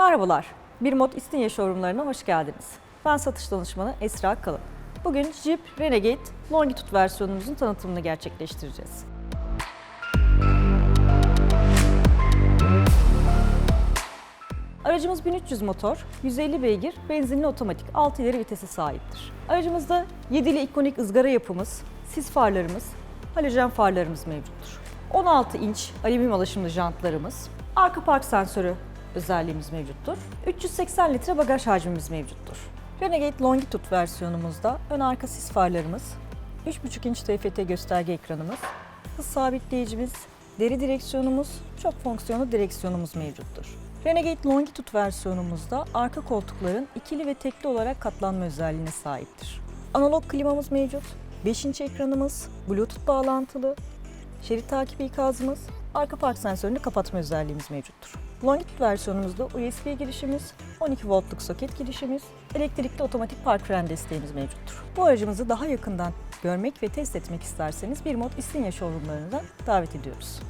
Merhabalar, Bir Mod İstinye Showroomlarına hoş geldiniz. Ben satış danışmanı Esra Kalın. Bugün Jeep Renegade Longitude versiyonumuzun tanıtımını gerçekleştireceğiz. Aracımız 1300 motor, 150 beygir, benzinli otomatik 6 ileri vitesi sahiptir. Aracımızda 7'li ikonik ızgara yapımız, sis farlarımız, halojen farlarımız mevcuttur. 16 inç alüminyum alaşımlı jantlarımız, arka park sensörü özelliğimiz mevcuttur. 380 litre bagaj hacmimiz mevcuttur. Renegade Longitude versiyonumuzda ön arka sis farlarımız, 3.5 inç TFT gösterge ekranımız, hız sabitleyicimiz, deri direksiyonumuz, çok fonksiyonlu direksiyonumuz mevcuttur. Renegade Longitude versiyonumuzda arka koltukların ikili ve tekli olarak katlanma özelliğine sahiptir. Analog klimamız mevcut, 5 inç ekranımız, Bluetooth bağlantılı, şerit takibi ikazımız, arka park sensörünü kapatma özelliğimiz mevcuttur. Longitude versiyonumuzda USB girişimiz, 12 voltluk soket girişimiz, elektrikli otomatik park fren desteğimiz mevcuttur. Bu aracımızı daha yakından görmek ve test etmek isterseniz bir mod İstinye showroomlarına davet ediyoruz.